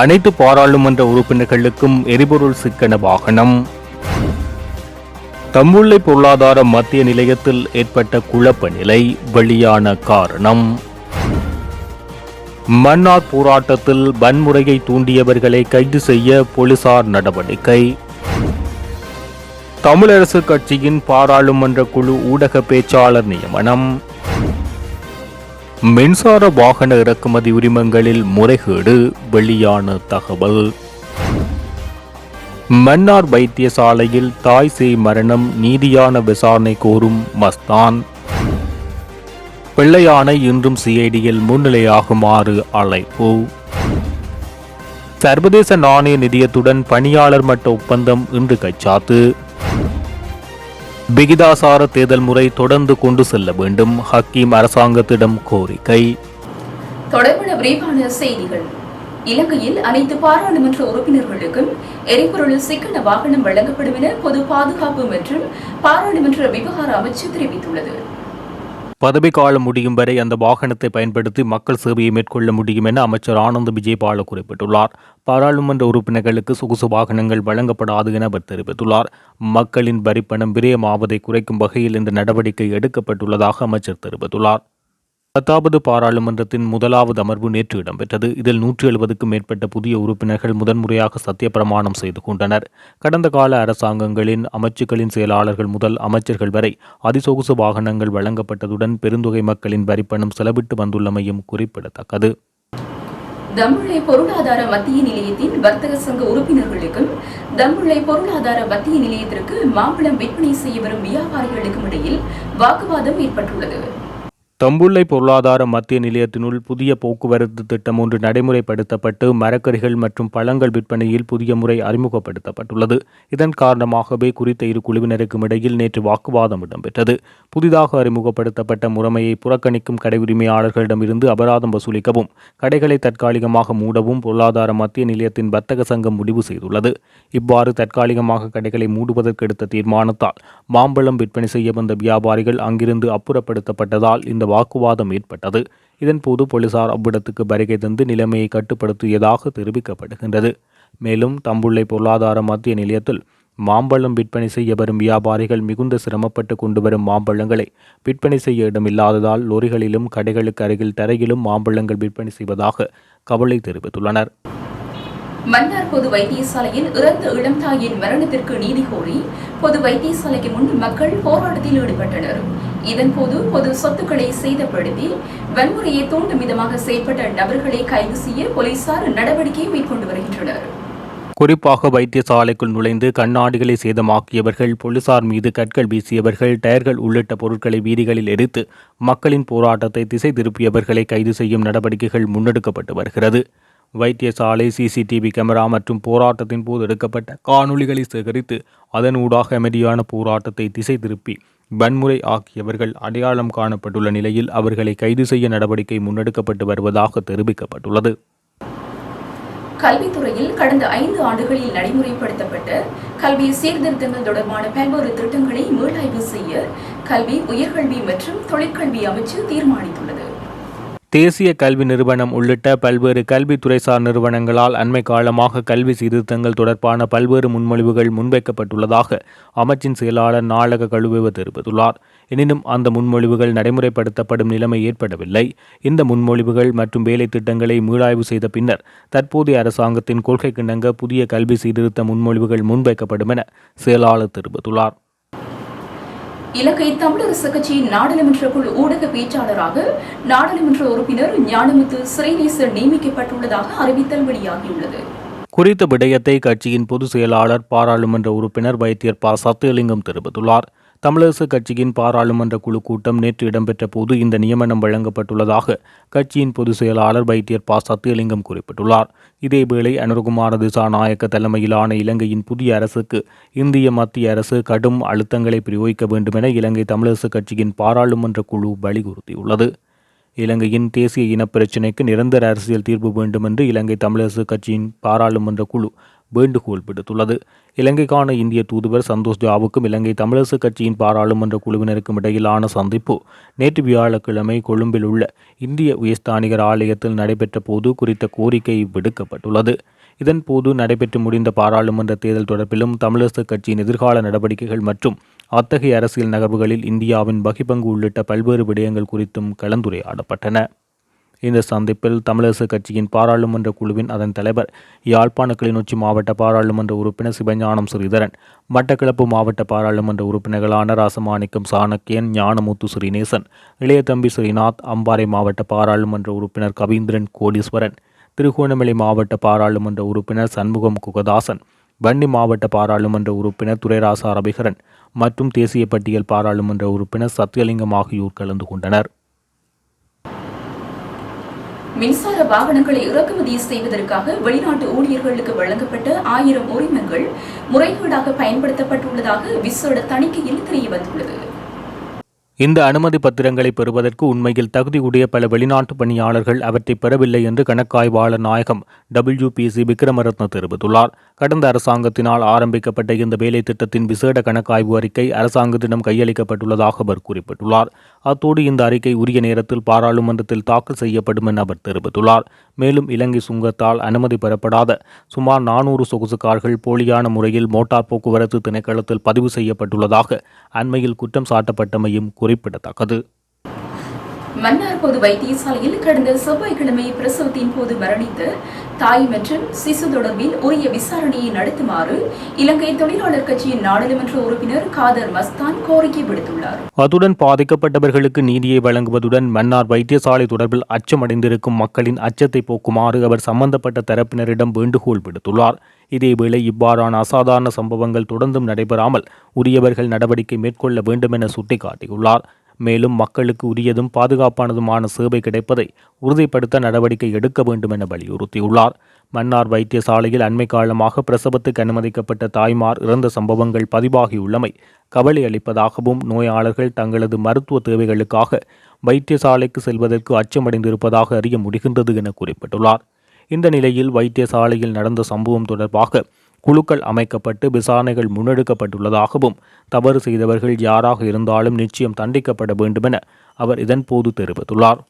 அனைத்து பாராளுமன்ற உறுப்பினர்களுக்கும் எரிபொருள் சிக்கன வாகனம். தம்புள்ளை பொருளாதார மத்திய நிலையத்தில் ஏற்பட்ட குழப்ப நிலை வெளியான காரணம். மன்னார் போராட்டத்தில் வன்முறையை தூண்டியவர்களை கைது செய்ய போலீசார் நடவடிக்கை. தமிழரசு கட்சியின் பாராளுமன்ற குழு ஊடக பேச்சாளர் நியமனம். மின்சார வாகன இறக்குமதி உரிமங்களில் முறைகேடு வெளியான தகவல். மன்னார் வைத்தியசாலையில் தாய் சேய் மரணம் நீதியான விசாரணை கோரும் மஸ்தான். பிள்ளையானை இன்றும் சிஐடியில் முன்னிலையாகுமாறு அழைப்பு. சர்வதேச நாணய நிதியத்துடன் பணியாளர் மட்ட ஒப்பந்தம் இன்று கைச்சாத்து. விகிதாசார தேர்தல் முறை தொடர்ந்து கொண்டு செல்ல வேண்டும். ஹக்கீம் அரசாங்கத்திடம் கோரிக்கை. தொடர்பான விரிவான செய்திகள். இலங்கையில் அனைத்து பாராளுமன்ற உறுப்பினர்களுக்கும் எரிபொருள் சிக்கன வாகனம் வழங்கப்படும் என பொது பாதுகாப்பு மற்றும் பாராளுமன்ற விவகார அமைச்சு தெரிவித்துள்ளது. பதவிக்காலம் முடியும் வரை அந்த வாகனத்தை பயன்படுத்தி மக்கள் சேவையை மேற்கொள்ள முடியும் என அமைச்சர் ஆனந்த் விஜயபால குறிப்பிட்டுள்ளார். பாராளுமன்ற உறுப்பினர்களுக்கு சொகுசு வாகனங்கள் வழங்கப்படாது என அவர் தெரிவித்துள்ளார். மக்களின் வரிப்பணம் விரயமாவதை குறைக்கும் வகையில் இந்த நடவடிக்கை எடுக்கப்பட்டுள்ளதாக அமைச்சர் தெரிவித்துள்ளார். பத்தாவது பாராளுமன்றத்தின் முதலாவது அமர்வு நேற்று இடம்பெற்றது. இதில் நூற்றி எழுபதுக்கும் மேற்பட்ட புதிய உறுப்பினர்கள் முதன்முறையாக சத்தியப்பிரமாணம் செய்து கொண்டனர். கடந்த கால அரசாங்கங்களின் அமைச்சுக்களின் செயலாளர்கள் முதல் அமைச்சர்கள் வரை அதிசொகுசு வாகனங்கள் வழங்கப்பட்டதுடன் பெருந்தொகை மக்களின் வரிப்பணம் செலவிட்டு வந்துள்ளமையும் குறிப்பிடத்தக்கது. தம்புள்ளை பொருளாதார மத்திய நிலையத்தின் வர்த்தக சங்க உறுப்பினர்களுக்கும் தம்புள்ளை பொருளாதார மத்திய நிலையத்திற்கு மாம்பழம் விற்பனை செய்ய வரும் வியாபாரிகளுக்கும் இடையில் வாக்குவாதம் ஏற்பட்டுள்ளது. தம்புள்ளை பொருளாதார மத்திய நிலையத்தினுள் புதிய போக்குவரத்து திட்டம் ஒன்று நடைமுறைப்படுத்தப்பட்டு மரக்கறிகள் மற்றும் பழங்கள் விற்பனையில் புதிய முறை அறிமுகப்படுத்தப்பட்டுள்ளது. இதன் காரணமாகவே குறித்த இரு குழுவினருக்கும் இடையில் நேற்று வாக்குவாதம் இடம்பெற்றது. புதிதாக அறிமுகப்படுத்தப்பட்ட முறைமையை புறக்கணிக்கும் கடை உரிமையாளர்களிடமிருந்து அபராதம் வசூலிக்கவும் கடைகளை தற்காலிகமாக மூடவும் பொருளாதார மத்திய நிலையத்தின் வர்த்தக சங்கம் முடிவு செய்துள்ளது. இவ்வாறு தற்காலிகமாக கடைகளை மூடுவதற்கு எடுத்த தீர்மானத்தால் மாம்பழம் விற்பனை செய்ய வந்த வியாபாரிகள் அங்கிருந்து அப்புறப்படுத்தப்பட்டதால் இந்த வாக்குவாதம் ஏற்பட்டது. இதன்போது போலீசார் அவ்விடத்துக்கு வருகை தந்து நிலைமையை கட்டுப்படுத்தியதாக தெரிவிக்கப்படுகின்றது. மேலும் தம்புள்ளை பொருளாதார மத்திய நிலையத்தில் மாம்பழம் விற்பனை செய்ய வரும் வியாபாரிகள் மிகுந்த சிரமப்பட்டு கொண்டு வரும் மாம்பழங்களை விற்பனை செய்ய இடமில்லாததால் லொரிகளிலும் கடைகளுக்கு அருகில் தரையிலும் மாம்பழங்கள் விற்பனை செய்வதாக கவலை தெரிவித்துள்ளனர். மன்னார் பொது வைத்தியசாலையில் இறந்த இளம் தாயின் மரணத்திற்கு நீதி கோரி பொது வைத்தியசாலைக்கு முன் மக்கள் போராட்டத்தில் ஈடுபட்டனர். இதன்போது பொது சொத்துக்களை சேதப்படுத்தி வன்முறையை தூண்டும் விதமாக செயல்பட்ட நபர்களை கைது செய்ய போலீசார் நடவடிக்கை மேற்கொண்டு வருகின்றனர். குறிப்பாக வைத்தியசாலைக்குள் நுழைந்து கண்ணாடிகளை சேதமாக்கியவர்கள் போலீசார் மீது கற்கள் வீசியவர்கள் டயர்கள் உள்ளிட்ட பொருட்களை வீதிகளில் எரித்து மக்களின் போராட்டத்தை திசை திருப்பியவர்களை கைது செய்யும் நடவடிக்கைகள் முன்னெடுக்கப்பட்டு வருகிறது. வைத்தியசாலை சிசிடிவி கேமரா மற்றும் போராட்டத்தின் போது எடுக்கப்பட்ட காணொளிகளை சேகரித்து அதன் ஊடாக அமைதியான போராட்டத்தை திசை திருப்பி வன்முறை ஆகியவர்கள் அடையாளம் காணப்பட்டுள்ள நிலையில் அவர்களை கைது செய்ய நடவடிக்கை முன்னெடுக்கப்பட்டு வருவதாக தெரிவிக்கப்பட்டுள்ளது. கல்வித்துறையில் கடந்த ஐந்து ஆண்டுகளில் நடைமுறைப்படுத்தப்பட்ட கல்வி சீர்திருத்தங்கள் தொடர்பான பல்வேறு திட்டங்களை மீளாய்வு செய்ய கல்வி உயர்கல்வி மற்றும் தொழிற்கல்வி அமைச்சு தீர்மானித்துள்ளது. தேசிய கல்வி நிறுவனம் உள்ளிட்ட பல்வேறு கல்வித்துறைசார் நிறுவனங்களால் அண்மை காலமாக கல்வி சீர்திருத்தங்கள் தொடர்பான பல்வேறு முன்மொழிவுகள் முன்வைக்கப்பட்டுள்ளதாக அமைச்சின் செயலாளர் நாளக கழுவுவ தெரிவித்துள்ளார். எனினும் அந்த முன்மொழிவுகள் நடைமுறைப்படுத்தப்படும் நிலைமை ஏற்படவில்லை. இந்த முன்மொழிவுகள் மற்றும் வேலை திட்டங்களை மீளாய்வு செய்த பின்னர் தற்போதைய அரசாங்கத்தின் கொள்கைக்கிணங்க புதிய கல்வி சீர்திருத்த முன்மொழிவுகள் முன்வைக்கப்படும் என செயலாளர் தெரிவித்துள்ளார். இலங்கை தமிழரசு கட்சியின் நாடாளுமன்ற குழு ஊடக பேச்சாளராக நாடாளுமன்ற உறுப்பினர் ஞானமுத்து சிறைநேசர் நியமிக்கப்பட்டுள்ளதாக அறிவித்தல் வெளியாகியுள்ளது. குறித்த விடயத்தை கட்சியின் பொதுச் செயலாளர் பாராளுமன்ற உறுப்பினர் வைத்தியர் ப. சத்தியலிங்கம் தெரிவித்துள்ளார். தமிழரசு கட்சியின் பாராளுமன்ற குழு கூட்டம் நேற்று இடம்பெற்ற போது இந்த நியமனம் வழங்கப்பட்டுள்ளதாக கட்சியின் பொதுச் செயலாளர் வைத்தியர் பா சத்தியலிங்கம் குறிப்பிட்டுள்ளார். இதேவேளை அனுரகுமார திசாநாயக்க தலைமையிலான இலங்கையின் புதிய அரசுக்கு இந்திய மத்திய அரசு கடும் அழுத்தங்களை பிரயோகிக்க வேண்டும் என இலங்கை தமிழரசு கட்சியின் பாராளுமன்ற குழு வலியுறுத்தியுள்ளது. இலங்கையின் தேசிய இனப்பிரச்சினைக்கு நிரந்தர அரசியல் தீர்வு வேண்டும் என்று இலங்கை தமிழரசு கட்சியின் பாராளுமன்ற குழு வேண்டுகோள் விடுத்துள்ளது இலங்கைக்கான இந்திய தூதுவர் சந்தோஷ் ஜாவுக்கும் இலங்கை தமிழரசு கட்சியின் பாராளுமன்ற குழுவினருக்கும் இடையிலான சந்திப்பு நேற்று வியாழக்கிழமை கொழும்பில் உள்ள இந்திய உயர்ஸ்தானிகர் ஆலயத்தில் நடைபெற்ற போது குறித்த கோரிக்கை விடுக்கப்பட்டுள்ளது. இதன்போது நடைபெற்று முடிந்த பாராளுமன்ற தேர்தல் தொடர்பிலும் தமிழரசு கட்சியின் எதிர்கால நடவடிக்கைகள் மற்றும் அத்தகைய அரசியல் நகர்வுகளில் இந்தியாவின் வகிப்பங்கு உள்ளிட்ட பல்வேறு விடயங்கள் குறித்தும் கலந்துரையாடப்பட்டன. இந்த சந்திப்பில் தமிழரசு கட்சியின் பாராளுமன்ற குழுவின் அதன் தலைவர் யாழ்ப்பாண கிளிநொச்சி மாவட்ட பாராளுமன்ற உறுப்பினர் சிவஞானம் ஸ்ரீதரன் மட்டக்களப்பு மாவட்ட பாராளுமன்ற உறுப்பினர்களான ராசமாணிக்கம் சாணக்கியன் ஞானமுத்து ஸ்ரீநேசன் இளையதம்பி ஸ்ரீநாத் அம்பாறை மாவட்ட பாராளுமன்ற உறுப்பினர் கவீந்திரன் கோடீஸ்வரன் திருகோணமலை மாவட்ட பாராளுமன்ற உறுப்பினர் சண்முகம் குகதாசன் வன்னி மாவட்ட பாராளுமன்ற உறுப்பினர் துரைராசா ரவிகரன் மற்றும் தேசிய பட்டியல் பாராளுமன்ற உறுப்பினர் சத்யலிங்கம் ஆகியோர் கலந்து கொண்டனர். மின்சார வாகனங்களை இறக்குமதி செய்வதற்காக வெளிநாட்டு ஊழியர்களுக்கு வழங்கப்பட்ட ஆயிரம் உரிமங்கள் முறைகேடாக பயன்படுத்தப்பட்டுள்ளதாக விசேட தணிக்கையில் தெரியவந்துள்ளது. இந்த அனுமதி பத்திரங்களை பெறுவதற்கு உண்மையில் தகுதியுடைய பல வெளிநாட்டு பணியாளர்கள் அவற்றை பெறவில்லை என்று கணக்காய்வாளர் நாயகம் டபிள்யூபிசி விக்ரமரத்ன தெரிவித்துள்ளார். கடந்த அரசாங்கத்தினால் ஆரம்பிக்கப்பட்ட இந்த வேலை திட்டத்தின் விசேட கணக்காய்வு அறிக்கை அரசாங்கத்திடம் கையளிக்கப்பட்டுள்ளதாக அவர் குறிப்பிட்டுள்ளார். அத்தோடு இந்த அறிக்கை உரிய நேரத்தில் பாராளுமன்றத்தில் தாக்கல் செய்யப்படும் என அவர் தெரிவித்துள்ளார். மேலும் இலங்கை சுங்கத்தால் அனுமதி பெறப்படாத சுமார் நானூறு சொகுசு கார்கள் போலியான முறையில் மோட்டார் போக்குவரத்து திணைக்களத்தில் பதிவு செய்யப்பட்டுள்ளதாக அண்மையில் குற்றம் சாட்டப்பட்டமையும் குறிப்பிடத்தக்கது. மன்னார் பொது வைத்தியசாலையில் கடந்த செவ்வாய்க்கிழமை பிரசவத்தின் போது மரணித்த தாய் மற்றும் சிசு தொடர்பில் உரிய விசாரணையை நடத்துமாறு இலங்கை தொழிலாளர் கட்சியின் நாடாளுமன்ற உறுப்பினர் காதர் மஸ்தான் கோரிக்கை விடுத்துள்ளார். அத்துடன் பாதிக்கப்பட்டவர்களுக்கு நீதியை வழங்குவதுடன் மன்னார் வைத்தியசாலை தொடர்பில் அச்சமடைந்திருக்கும் மக்களின் அச்சத்தை போக்குமாறு அவர் சம்பந்தப்பட்ட தரப்பினரிடம் வேண்டுகோள் விடுத்துள்ளார். இதேவேளை இவ்வாறான அசாதாரண சம்பவங்கள் தொடர்ந்தும் நடைபெறாமல் உரியவர்கள் நடவடிக்கை மேற்கொள்ள வேண்டும் என சுட்டிக்காட்டியுள்ளார். மேலும் மக்களுக்கு உரியதும் பாதுகாப்பானதுமான சேவை கிடைப்பதை உறுதிப்படுத்த நடவடிக்கை எடுக்க வேண்டும் என வலியுறுத்தியுள்ளார். மன்னார் வைத்தியசாலையில் அண்மை காலமாக பிரசவத்துக்கு அனுமதிக்கப்பட்ட தாய்மார் இறந்த சம்பவங்கள் பதிவாகியுள்ளமை கவலை அளிப்பதாகவும் நோயாளர்கள் தங்களது மருத்துவ தேவைகளுக்காக வைத்தியசாலைக்கு செல்வதற்கு அச்சமடைந்திருப்பதாக அறிய முடிகின்றது என குறிப்பிட்டுள்ளார். இந்த நிலையில் வைத்தியசாலையில் நடந்த சம்பவம் தொடர்பாக குழுக்கள் அமைக்கப்பட்டு விசாரணைகள் முன்னெடுக்கப்பட்டுள்ளதாகவும் தவறு செய்தவர்கள் யாராக இருந்தாலும் நிச்சயம் தண்டிக்கப்பட வேண்டுமென அவர் இதன்போது தெரிவித்துள்ளார்.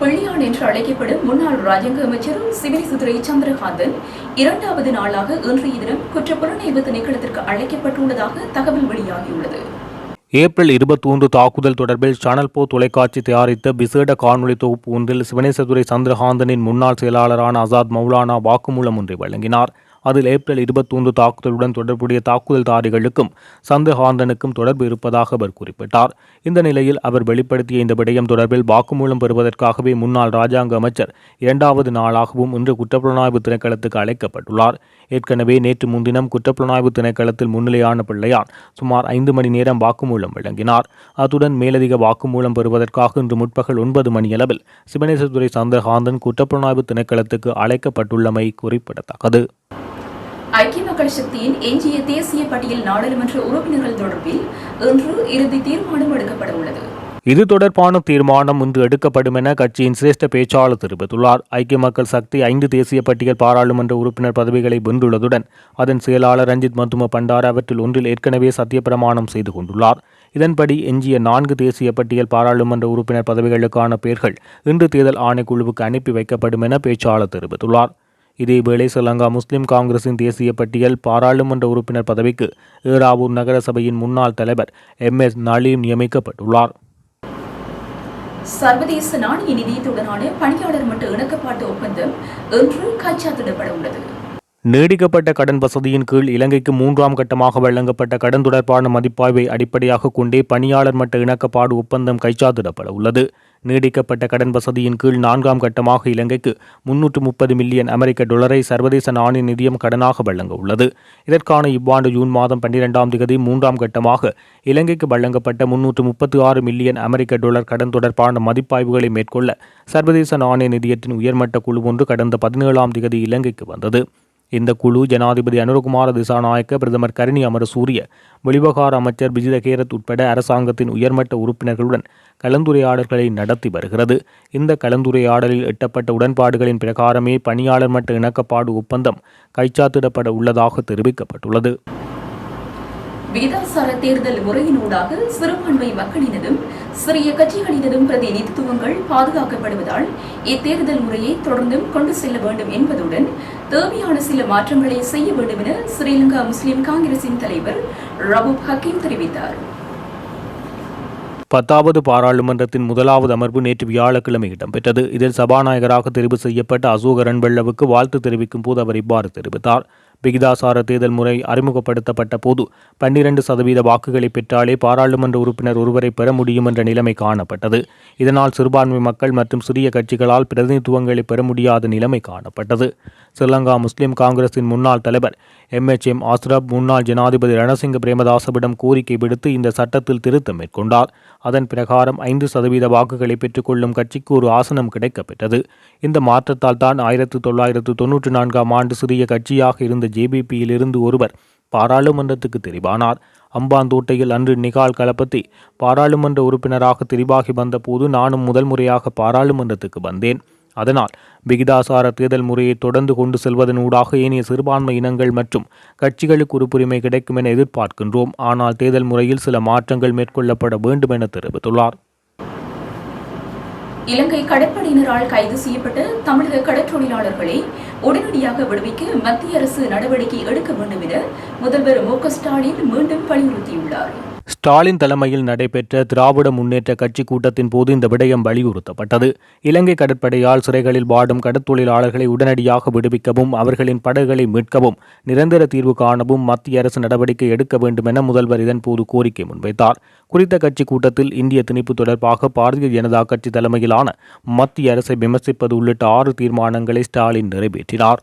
பள்ளியான் என்று அழைக்கப்படும் முன்னாள் ராஜாங்க அமைச்சர் சிவிலிசுதுரை சந்திரகாந்தன் இரண்டாவது நாளாக இன்றைய தினம் குற்றப்புலனாய்வு திணைக்களத்திற்கு அழைக்கப்பட்டுள்ளதாக தகவல் வெளியாகியுள்ளது. ஏப்ரல் இருபத்தி ஒன்று தாக்குதல் தொடர்பில் சேனல் போ தொலைக்காட்சி தயாரித்த விசேட காணொலி தொகுப்பு ஒன்றில் சிவனேசதுரை சந்திரகாந்தனின் முன்னாள் செயலாளரான ஆசாத் மௌலானா வாக்குமூலம் ஒன்றை வழங்கினார். அதில் ஏப்ரல் இருபத்தொன்று தாக்குதலுடன் தொடர்புடைய தாக்குதல்தாரிகளுக்கும் சந்திரகாந்தனுக்கும் தொடர்பு இருப்பதாக அவர் குறிப்பிட்டார். இந்த நிலையில் அவர் வெளிப்படுத்திய இந்த விடயம் தொடர்பில் வாக்குமூலம் பெறுவதற்காகவே முன்னாள் ராஜாங்க அமைச்சர் இரண்டாவது நாளாகவும் இன்று குற்றப்புலனாய்வு திணைக்களத்துக்கு அழைக்கப்பட்டுள்ளார். ஏற்கனவே நேற்று முன்தினம் குற்றப்புலனாய்வு திணைக்களத்தில் முன்னிலையான பிள்ளையார் சுமார் ஐந்து மணி நேரம் வாக்குமூலம் வழங்கினார். அத்துடன் மேலதிக வாக்குமூலம் பெறுவதற்காக இன்று முற்பகல் ஒன்பது மணியளவில் சிவனேசதுரை சந்திரகாந்தன் குற்றப்புலனாய்வு திணைக்களத்துக்கு அழைக்கப்பட்டுள்ளமை குறிப்பிடத்தக்கது. மக்கள் சக்தியின் எஞ்சிய தேசிய பட்டியல் நாடாளுமன்ற உறுப்பினர்கள் தொடர்பில் இன்று இறுதி தீர்மானம் எடுக்கப்பட உள்ளது. இது தொடர்பான தீர்மானம் இன்று எடுக்கப்படும் என கட்சியின் சிரேஷ்ட பேச்சாளர் தெரிவித்துள்ளார். ஐக்கிய மக்கள் சக்தி ஐந்து தேசிய பட்டியல் பாராளுமன்ற உறுப்பினர் பதவிகளை வென்றுள்ளதுடன் அதன் செயலாளர் ரஞ்சித் மத்தும பண்டார அவற்றில் ஒன்றில் ஏற்கனவே சத்தியப்பிரமாணம் செய்து கொண்டுள்ளார். இதன்படி எஞ்சிய நான்கு தேசிய பட்டியல் பாராளுமன்ற உறுப்பினர் பதவிகளுக்கான பெயர்கள் இன்று தேர்தல் ஆணைக்குழுவுக்கு அனுப்பி வைக்கப்படும் என பேச்சாளர் தெரிவித்துள்ளார். இதேவேளை ஸ்ரீலங்கா முஸ்லிம் காங்கிரசின் தேசிய பட்டியல் பாராளுமன்ற உறுப்பினர் பதவிக்கு ஏராவூர் நகர சபையின் முன்னாள் தலைவர் எம். எஸ். நலீம் நியமிக்கப்பட்டுள்ளார். சர்வதேச நாணய நிதியத்துடனான பணியாளர் மட்ட இணக்கப்பாட்டு ஒப்பந்தம் இன்று கைச்சாத்திடப்பட உள்ளது நீடிக்கப்பட்ட கடன் வசதியின் கீழ் இலங்கைக்கு மூன்றாம் கட்டமாக வழங்கப்பட்ட கடன் தொடர்பான மதிப்பாய்வை அடிப்படையாக கொண்டே பணியாளர் மட்ட இணக்கப்பாடு ஒப்பந்தம் கைச்சாத்திடப்பட உள்ளது நீடிக்கப்பட்ட கடன் வசதியின் கீழ் நான்காம் கட்டமாக இலங்கைக்கு முன்னூற்று முப்பது மில்லியன் அமெரிக்க டொலரை சர்வதேச நாணய நிதியம் கடனாக வழங்க உள்ளது. இதற்கான இவ்வாண்டு ஜூன் மாதம் பன்னிரெண்டாம் திகதி மூன்றாம் கட்டமாக இலங்கைக்கு வழங்கப்பட்ட முன்னூற்று முப்பத்தி ஆறு மில்லியன் அமெரிக்க டொலர் கடன் தொடர்பான மதிப்பாய்வுகளை மேற்கொள்ள சர்வதேச நாணய நிதியத்தின் உயர்மட்ட குழு ஒன்று கடந்த பதினேழாம் திகதி இலங்கைக்கு வந்தது. இந்த குழு ஜனாதிபதி அனுரகுமார திசாநாயக்க பிரதமர் கருணி அமரசூரிய வெளிவகார அமைச்சர் விஜித கேரத் உட்பட அரசாங்கத்தின் உயர்மட்ட உறுப்பினர்களுடன் கலந்துரையாடல்களை நடத்தி வருகிறது. இந்த கலந்துரையாடலில் எட்டப்பட்ட உடன்பாடுகளின் பிரகாரமே பணியாளர் மட்ட இணக்கப்பாடு ஒப்பந்தம் கைச்சாத்திடப்பட உள்ளதாக தெரிவிக்கப்பட்டுள்ளது. விகிதாசார தேர்தல் முறையினூடாக சிறுபான்மை மக்களினதும் சிறிய கட்சிகளினதும் பிரதிநிதித்துவங்கள் பாதுகாக்கப்படுவதால் இத்தேர்தல் முறையை தொடர்ந்தும் கொண்டு செல்ல வேண்டும் என்பதுடன் தேவையான சில மாற்றங்களை செய்ய வேண்டும் என ஸ்ரீலங்கா முஸ்லிம் காங்கிரசின் தலைவர் ரபூப் ஹக்கீம் தெரிவித்தார். பத்தாவது பாராளுமன்றத்தின் முதலாவது அமர்வு நேற்று வியாழக்கிழமை இடம்பெற்றது. இதில் சபாநாயகராக தெரிவு செய்யப்பட்ட அசோக ரன்வெள்ளவுக்கு வாழ்த்து தெரிவிக்கும் போது அவர் இவ்வாறு தெரிவித்தார். விகிதாசார தேர்தல் முறை அறிமுகப்படுத்தப்பட்ட போது பன்னிரண்டு சதவீத வாக்குகளை பெற்றாலே பாராளுமன்ற உறுப்பினர் ஒருவரை பெற முடியும் என்ற நிலைமை காணப்பட்டது. இதனால் சிறுபான்மை மக்கள் மற்றும் சிறிய கட்சிகளால் பிரதிநிதித்துவங்களை பெற முடியாத நிலைமை காணப்பட்டது. ஸ்ரீலங்கா முஸ்லிம் காங்கிரசின் முன்னாள் தலைவர் எம்எச்எம் ஆஸ்ரப் முன்னாள் ஜனாதிபதி ரணசிங்க பிரேமதாசவிடம் கோரிக்கை விடுத்து இந்த சட்டத்தில் திருத்தம் மேற்கொண்டார். அதன் பிரகாரம் ஐந்து சதவீத வாக்குகளை பெற்றுக்கொள்ளும் கட்சிக்கு ஒரு ஆசனம் கிடைக்கப்பெற்றது. இந்த மாற்றத்தால் தான் ஆயிரத்து தொள்ளாயிரத்து தொன்னூற்றி நான்காம் ஆண்டு சிறிய கட்சியாக இருந்த ஜேபிபியில் இருந்து ஒருவர் பாராளுமன்றத்துக்கு தெரிவானார். அம்பாந்தோட்டையில் அன்று நிகால் கலப்பத்தி பாராளுமன்ற உறுப்பினராக தெரிவாகி வந்தபோது நானும் முதல் முறையாக பாராளுமன்றத்துக்கு வந்தேன். அதனால் விகிதாசார தேர்தல் முறையை தொடர்ந்து கொண்டு செல்வதன் ஊடாக ஏனைய சிறுபான்மை இனங்கள் மற்றும் கட்சிகளுக்கு உறுப்புரிமை கிடைக்கும் என எதிர்பார்க்கின்றோம். ஆனால் தேர்தல் முறையில் சில மாற்றங்கள் மேற்கொள்ளப்பட வேண்டும் என தெரிவித்துள்ளார். இலங்கை கடற்படையினரால் கைது செய்யப்பட்ட தமிழக கடற்றொழிலாளர்களை உடனடியாக விடுவிக்க மத்திய அரசு நடவடிக்கை எடுக்க வேண்டும் என முதல்வர் மு க ஸ்டாலின் மீண்டும் வலியுறுத்தியுள்ளார். ஸ்டாலின் தலைமையில் நடைபெற்ற திராவிட முன்னேற்ற கட்சி கூட்டத்தின் போது இந்த விடயம் வலியுறுத்தப்பட்டது. இலங்கை கடற்படையால் சிறைகளில் வாடும் கடற்தொழிலாளர்களை உடனடியாக விடுவிக்கவும் அவர்களின் படகுகளை மீட்கவும் நிரந்தர தீர்வு காணவும் மத்திய அரசு நடவடிக்கை எடுக்க வேண்டும் என முதல்வர் இதன்போது கோரிக்கை முன்வைத்தார். குறித்த கட்சி கூட்டத்தில் இந்திய திணிப்பு தொடர்பாக பாரதிய ஜனதா கட்சி தலைமையிலான மத்திய அரசை விமர்சிப்பது உள்ளிட்ட ஆறு தீர்மானங்களை ஸ்டாலின் நிறைவேற்றினார்.